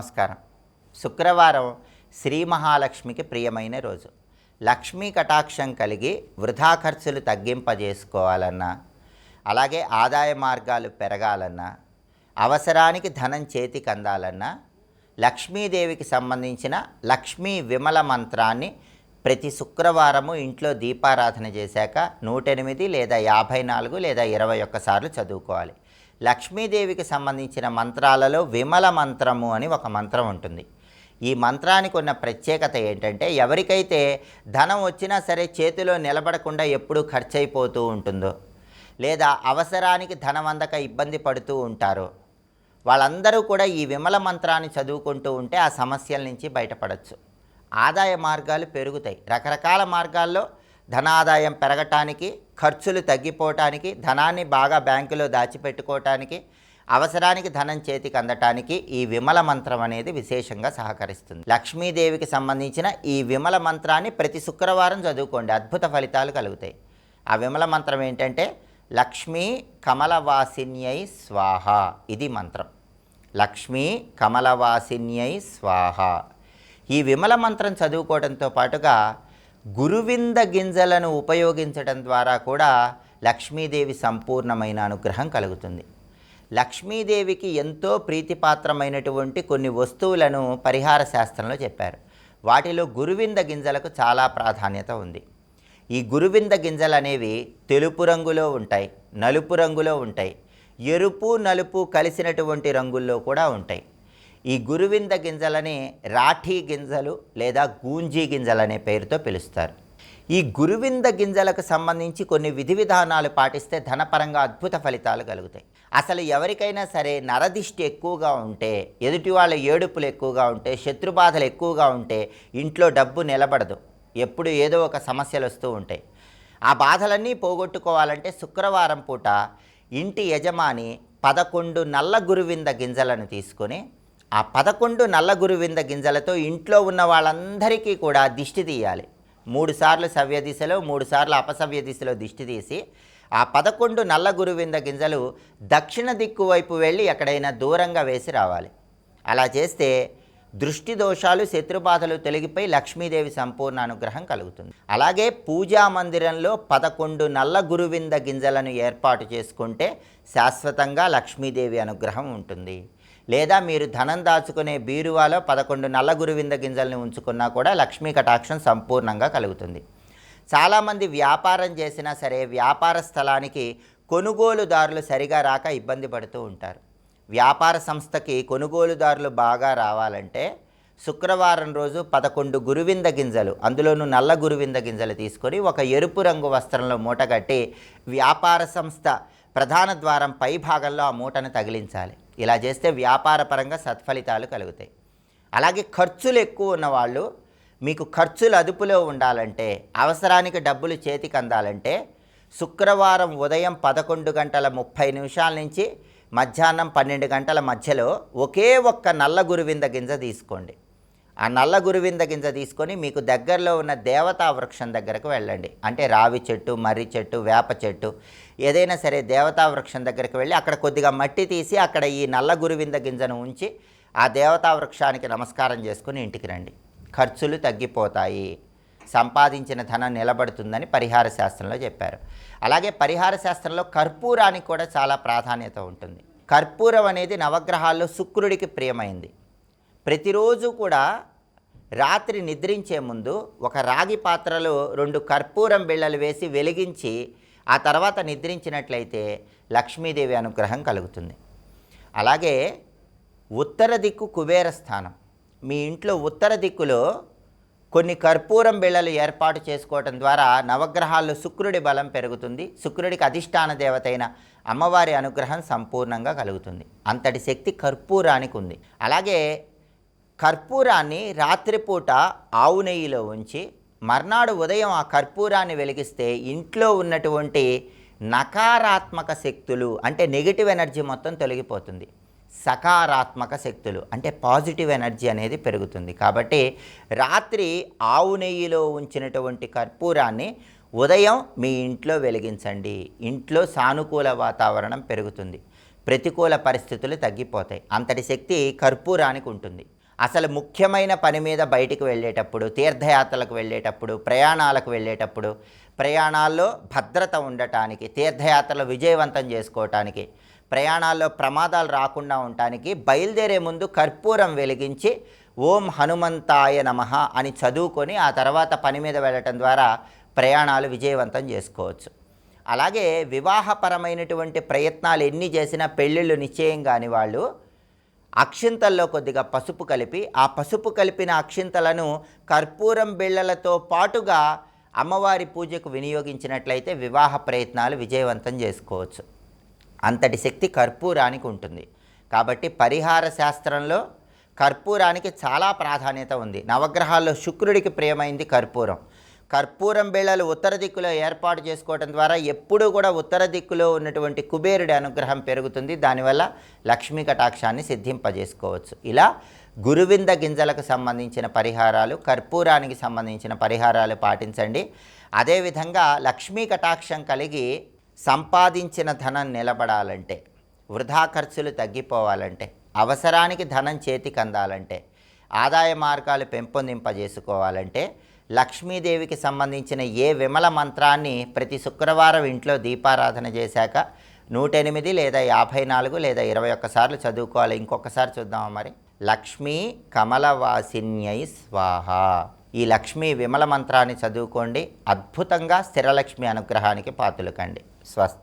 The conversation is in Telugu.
నమస్కారం. శుక్రవారం శ్రీ మహాలక్ష్మికి ప్రియమైన రోజు. లక్ష్మీ కటాక్షం కలిగి వృధా ఖర్చులు తగ్గింపజేసుకోవాలన్నా అలాగే ఆదాయ మార్గాలు పెరగాలన్నా అవసరానికి ధనం చేతికి అందాలన్నా లక్ష్మీదేవికి సంబంధించిన లక్ష్మీ విమల మంత్రాన్ని ప్రతి శుక్రవారము ఇంట్లో దీపారాధన చేశాక నూట ఎనిమిది లేదా యాభై నాలుగు లేదా ఇరవై ఒక్కసార్లు చదువుకోవాలి. లక్ష్మీదేవికి సంబంధించిన మంత్రాలలో విమల మంత్రము అని ఒక మంత్రం ఉంటుంది. ఈ మంత్రానికి ఉన్న ప్రత్యేకత ఏంటంటే ఎవరికైతే ధనం వచ్చినా సరే చేతిలో నిలబడకుండా ఎప్పుడూ ఖర్చు అయిపోతూ ఉంటుందో లేదా అవసరానికి ధనం అందక ఇబ్బంది పడుతూ ఉంటారో వాళ్ళందరూ కూడా ఈ విమల మంత్రాన్ని చదువుకుంటూ ఉంటే ఆ సమస్యల నుంచి బయటపడవచ్చు ఆదాయ మార్గాలు పెరుగుతాయి. రకరకాల మార్గాల్లో ధనాదాయం పెరగటానికి ఖర్చులు తగ్గిపోవటానికి ధనాన్ని బాగా బ్యాంకులో దాచిపెట్టుకోవటానికి అవసరానికి ధనం చేతికి అందటానికి ఈ విమల మంత్రం అనేది విశేషంగా సహకరిస్తుంది. లక్ష్మీదేవికి సంబంధించిన ఈ విమల మంత్రాన్ని ప్రతి శుక్రవారం చదువుకోండి. అద్భుత ఫలితాలు కలుగుతాయి. ఆ విమల మంత్రం ఏంటంటే లక్ష్మీ కమలవాసిన్యై స్వాహ. ఇది మంత్రం. లక్ష్మీ కమలవాసిన్యై స్వాహ. ఈ విమల మంత్రం చదువుకోవడంతో పాటుగా గురువింద గింజలను ఉపయోగించడం ద్వారా కూడా లక్ష్మీదేవి సంపూర్ణమైన అనుగ్రహం కలుగుతుంది. లక్ష్మీదేవికి ఎంతో ప్రీతిపాత్రమైనటువంటి కొన్ని వస్తువులను పరిహార శాస్త్రంలో చెప్పారు. వాటిలో గురువింద గింజలకు చాలా ప్రాధాన్యత ఉంది. ఈ గురువింద గింజలు అనేవి తెలుపు రంగులో ఉంటాయి నలుపు రంగులో ఉంటాయి ఎరుపు నలుపు కలిసినటువంటి రంగుల్లో కూడా ఉంటాయి. ఈ గురువింద గింజలని రాఠీ గింజలు లేదా గూంజీ గింజలు అనే పేరుతో పిలుస్తారు. ఈ గురువింద గింజలకు సంబంధించి కొన్ని విధి విధానాలు పాటిస్తే ధనపరంగా అద్భుత ఫలితాలు కలుగుతాయి. అసలు ఎవరికైనా సరే నరదిష్టి ఎక్కువగా ఉంటే ఎదుటి వాళ్ళ ఏడుపులు ఎక్కువగా ఉంటే శత్రుబాధలు ఎక్కువగా ఉంటే ఇంట్లో డబ్బు నిలబడదు. ఎప్పుడు ఏదో ఒక సమస్యలు వస్తూ ఉంటాయి. ఆ బాధలన్నీ పోగొట్టుకోవాలంటే శుక్రవారం పూట ఇంటి యజమాని పదకొండు నల్ల గురువింద గింజలను తీసుకొని ఆ పదకొండు నల్ల గురువింద గింజలతో ఇంట్లో ఉన్న వాళ్ళందరికీ కూడా దిష్టి తీయాలి. మూడు సార్లు సవ్య దిశలో మూడు సార్లు అపసవ్య దిశలో దిష్టి తీసి ఆ పదకొండు నల్ల గురువింద గింజలు దక్షిణ దిక్కు వైపు వెళ్ళి ఎక్కడైనా దూరంగా వేసి రావాలి. అలా చేస్తే దృష్టి దోషాలు శత్రుబాధలు తొలగిపోయి లక్ష్మీదేవి సంపూర్ణ అనుగ్రహం కలుగుతుంది. అలాగే పూజా మందిరంలో పదకొండు నల్ల గురువింద గింజలను ఏర్పాటు చేసుకుంటే శాశ్వతంగా లక్ష్మీదేవి అనుగ్రహం ఉంటుంది. లేదా మీరు ధనం దాచుకునే బీరువాలో పదకొండు నల్ల గురువింద గింజల్ని ఉంచుకున్నా కూడా లక్ష్మీ కటాక్షం సంపూర్ణంగా కలుగుతుంది. చాలామంది వ్యాపారం చేసినా సరే వ్యాపార స్థలానికి కొనుగోలుదారులు సరిగా రాక ఇబ్బంది పడుతూ ఉంటారు. వ్యాపార సంస్థకి కొనుగోలుదారులు బాగా రావాలంటే శుక్రవారం రోజు పదకొండు గురువింద గింజలు అందులోనూ నల్ల గురువింద గింజలు తీసుకొని ఒక ఎరుపు రంగు వస్త్రంలో మూటగట్టి వ్యాపార సంస్థ ప్రధాన ద్వారం పై భాగంలో ఆ మూటను తగిలించాలి. ఇలా చేస్తే వ్యాపారపరంగా సత్ఫలితాలు కలుగుతాయి. అలాగే ఖర్చులు ఎక్కువ ఉన్నవాళ్ళు మీకు ఖర్చులు అదుపులో ఉండాలంటే అవసరానికి డబ్బులు చేతికి అందాలంటే శుక్రవారం ఉదయం పదకొండు గంటల ముప్పై నిమిషాల నుంచి మధ్యాహ్నం పన్నెండు గంటల మధ్యలో ఒకే ఒక్క నల్ల గురువింద గింజ తీసుకోండి. ఆ నల్ల గురువింద గింజ తీసుకొని మీకు దగ్గరలో ఉన్న దేవతా వృక్షం దగ్గరకు వెళ్ళండి. అంటే రావి చెట్టు మర్రి చెట్టు వేప చెట్టు ఏదైనా సరే దేవతా వృక్షం దగ్గరికి వెళ్ళి అక్కడ కొద్దిగా మట్టి తీసి అక్కడ ఈ నల్ల గురువింద గింజను ఉంచి ఆ దేవతా వృక్షానికి నమస్కారం చేసుకుని ఇంటికి రండి. ఖర్చులు తగ్గిపోతాయి. సంపాదించిన ధనం నిలబడుతుందని పరిహార శాస్త్రంలో చెప్పారు. అలాగే పరిహార శాస్త్రంలో కర్పూరానికి కూడా చాలా ప్రాధాన్యత ఉంటుంది. కర్పూరం అనేది నవగ్రహాల్లో శుక్రుడికి ప్రియమైంది. ప్రతిరోజు కూడా రాత్రి నిద్రించే ముందు ఒక రాగి పాత్రలో రెండు కర్పూరం బిళ్ళలు వేసి వెలిగించి ఆ తర్వాత నిద్రించినట్లయితే లక్ష్మీదేవి అనుగ్రహం కలుగుతుంది. అలాగే ఉత్తర దిక్కు కుబేర స్థానం. మీ ఇంట్లో ఉత్తర దిక్కులో కొన్ని కర్పూరం బిళ్ళలు ఏర్పాటు చేసుకోవటం ద్వారా నవగ్రహాల్లో శుక్రుడి బలం పెరుగుతుంది. శుక్రుడికి అధిష్టాన దేవత అయిన అమ్మవారి అనుగ్రహం సంపూర్ణంగా కలుగుతుంది. అంతటి శక్తి కర్పూరానికి ఉంది. అలాగే కర్పూరాన్ని రాత్రిపూట ఆవు నెయ్యిలో ఉంచి మర్నాడు ఉదయం ఆ కర్పూరాన్ని వెలిగిస్తే ఇంట్లో ఉన్నటువంటి నకారాత్మక శక్తులు అంటే నెగిటివ్ ఎనర్జీ మొత్తం తొలగిపోతుంది. సకారాత్మక శక్తులు అంటే పాజిటివ్ ఎనర్జీ అనేది పెరుగుతుంది. కాబట్టి రాత్రి ఆవు నెయ్యిలో ఉంచినటువంటి కర్పూరాన్ని ఉదయం మీ ఇంట్లో వెలిగించండి. ఇంట్లో సానుకూల వాతావరణం పెరుగుతుంది. ప్రతికూల పరిస్థితులు తగ్గిపోతాయి. అంతటి శక్తి కర్పూరానికి ఉంటుంది. అసలు ముఖ్యమైన పని మీద బయటికి వెళ్ళేటప్పుడు తీర్థయాత్రలకు వెళ్ళేటప్పుడు ప్రయాణాలకు వెళ్ళేటప్పుడు ప్రయాణాల్లో భద్రత ఉండటానికి తీర్థయాత్రలు విజయవంతం చేసుకోవటానికి ప్రయాణాల్లో ప్రమాదాలు రాకుండా ఉండటానికి బయలుదేరే ముందు కర్పూరం వెలిగించి ఓం హనుమంతాయ నమః అని చదువుకొని ఆ తర్వాత పని మీద వెళ్ళటం ద్వారా ప్రయాణాలు విజయవంతం చేసుకోవచ్చు. అలాగే వివాహపరమైనటువంటి ప్రయత్నాలు ఎన్ని చేసినా పెళ్ళిళ్ళు నిశ్చయం కాని వాళ్ళు అక్షింతల్లో కొద్దిగా పసుపు కలిపి ఆ పసుపు కలిపిన అక్షింతలను కర్పూరం బిళ్ళలతో పాటుగా అమ్మవారి పూజకు వినియోగించినట్లయితే వివాహ ప్రయత్నాలు విజయవంతం చేసుకోవచ్చు. అంతటి శక్తి కర్పూరానికి ఉంటుంది. కాబట్టి పరిహార శాస్త్రంలో కర్పూరానికి చాలా ప్రాధాన్యత ఉంది. నవగ్రహాల్లో శుక్రుడికి ప్రియమైంది కర్పూరం. కర్పూరం బిళ్ళలు ఉత్తర దిక్కులో ఏర్పాటు చేసుకోవడం ద్వారా ఎప్పుడూ కూడా ఉత్తర దిక్కులో ఉన్నటువంటి కుబేరుడి అనుగ్రహం పెరుగుతుంది. దానివల్ల లక్ష్మీ కటాక్షాన్ని సిద్ధింపజేసుకోవచ్చు. ఇలా గురువింద గింజలకు సంబంధించిన పరిహారాలు కర్పూరానికి సంబంధించిన పరిహారాలు పాటించండి. అదేవిధంగా లక్ష్మీ కటాక్షం కలిగి సంపాదించిన ధనం నిలబడాలంటే వృధా ఖర్చులు తగ్గిపోవాలంటే అవసరానికి ధనం చేతికి అందాలంటే ఆదాయ మార్గాలు పెంపొందింపజేసుకోవాలంటే లక్ష్మీదేవికి సంబంధించిన ఏ విమల మంత్రాన్ని ప్రతి శుక్రవారం ఇంట్లో దీపారాధన చేశాక నూట ఎనిమిది లేదా యాభై నాలుగు లేదా ఇరవై ఒక్కసార్లు చదువుకోవాలి. ఇంకొకసారి చూద్దామా మరి? లక్ష్మీ కమలవాసిన్యై స్వాహ. ఈ లక్ష్మీ విమల మంత్రాన్ని చదువుకోండి. అద్భుతంగా స్థిరలక్ష్మి అనుగ్రహానికి పాతులకండి. స్వస్తి.